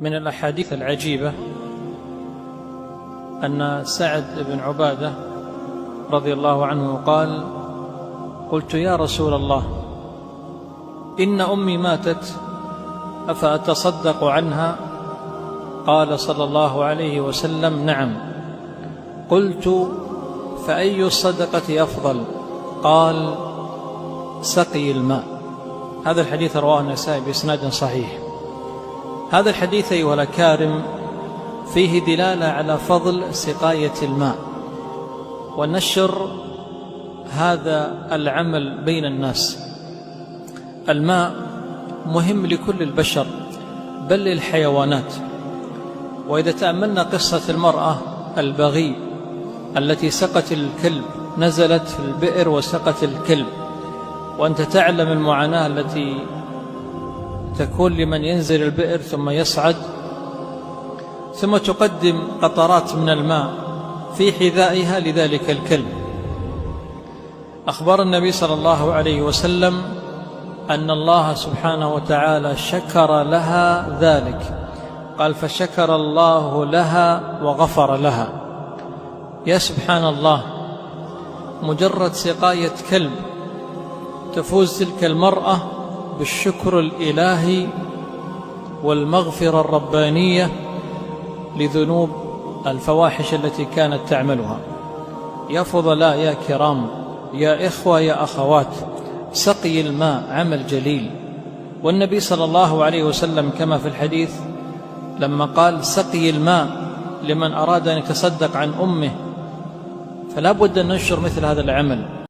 من الأحاديث العجيبة أن سعد بن عبادة رضي الله عنه قال قلت يا رسول الله إن أمي ماتت أفأتصدق عنها؟ قال صلى الله عليه وسلم نعم. قلت فأي الصدقة أفضل؟ قال سقي الماء. هذا الحديث رواه النسائي بإسناد صحيح. هذا الحديث أيها الأكارم فيه دلالة على فضل سقاية الماء ونشر هذا العمل بين الناس. الماء مهم لكل البشر بل للحيوانات. وإذا تأملنا قصة المرأة البغي التي سقت الكلب نزلت في البئر وسقت الكلب وأنت تعلم المعاناة التي تكون لمن ينزل البئر ثم يصعد ثم تقدم قطرات من الماء في حذائها لذلك الكلب. أخبر النبي صلى الله عليه وسلم أن الله سبحانه وتعالى شكر لها ذلك. قال فشكر الله لها وغفر لها. يا سبحان الله مجرد سقاية كلب تفوز تلك المرأة بالشكر الإلهي والمغفرة الربانية لذنوب الفواحش التي كانت تعملها. يا فضلاء يا كرام يا إخوة يا أخوات سقي الماء عمل جليل. والنبي صلى الله عليه وسلم كما في الحديث لما قال سقي الماء لمن أراد أن يتصدق عن أمه فلا بد أن ننشر مثل هذا العمل.